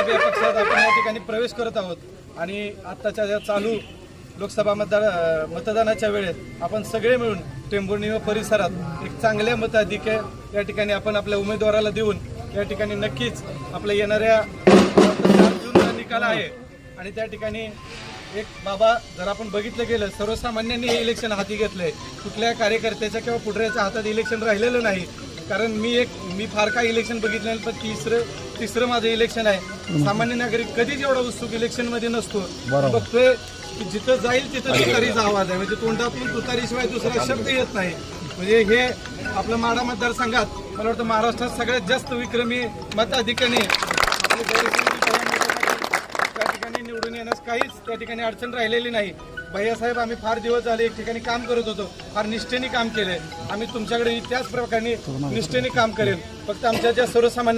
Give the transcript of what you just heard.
गुलाबी या पक्षात आपण या ठिकाणी प्रवेश करत आहोत. आणि आत्ताच्या या चालू लोकसभा मतदार मतदानाच्या वेळेत आपण सगळे मिळून टेंभुर्णी व परिसरात एक चांगल्या मताधिक्य या ठिकाणी आपण आपल्या उमेदवाराला देऊन या ठिकाणी नक्कीच आपल्या येणाऱ्या चार जूनचा निकाल आहे. आणि त्या ठिकाणी एक बाबा जर आपण बघितलं गेलं सर्वसामान्यांनी हे इलेक्शन हाती घेतलंय. कुठल्या कार्यकर्त्याच्या किंवा पुढऱ्याच्या हातात इलेक्शन राहिलेलं नाही. कारण मी एक मी फार काय इलेक्शन बघितलं नाही, पण तिसरं तिसरं माझं इलेक्शन आहे. सामान्य नागरिक कधीच एवढा उत्सुक इलेक्शनमध्ये नसतो. बघतोय की जिथं जाईल तिथं तुतारीचा आवाज आहे. म्हणजे तोंडातून तुतारीशिवाय दुसरा शब्द येत नाही. म्हणजे हे आपलं माडा मतदारसंघात मला वाटतं महाराष्ट्रात सगळ्यात जास्त विक्रमी मताधिकाने आपले गैरसमज त्या ठिकाणी निवडून येण्यास काहीच त्या ठिकाणी अडचण राहिलेली नाही. भैयासाहेब आम्ही फार दिवस झाले एक ठिकाणी काम करत होतो. फार निष्ठेने काम केलंय. आम्ही तुमच्याकडे त्याच प्रकारे निष्ठेने काम करेल. फक्त आमच्या ज्या सर्वसामान्य